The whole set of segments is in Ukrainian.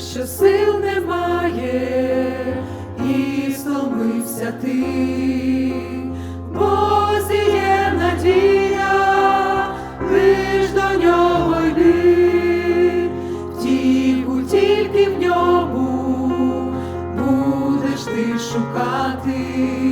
що сил немає, і стомився ти, бо є надія, лиш до нього йди, тіку, тільки в ньому будеш ти шукати.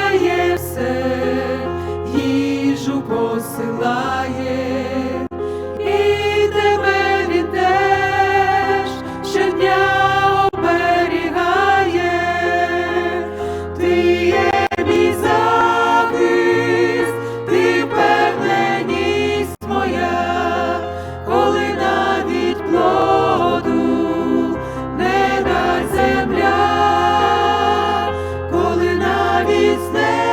мене є все, їжу посилає. name.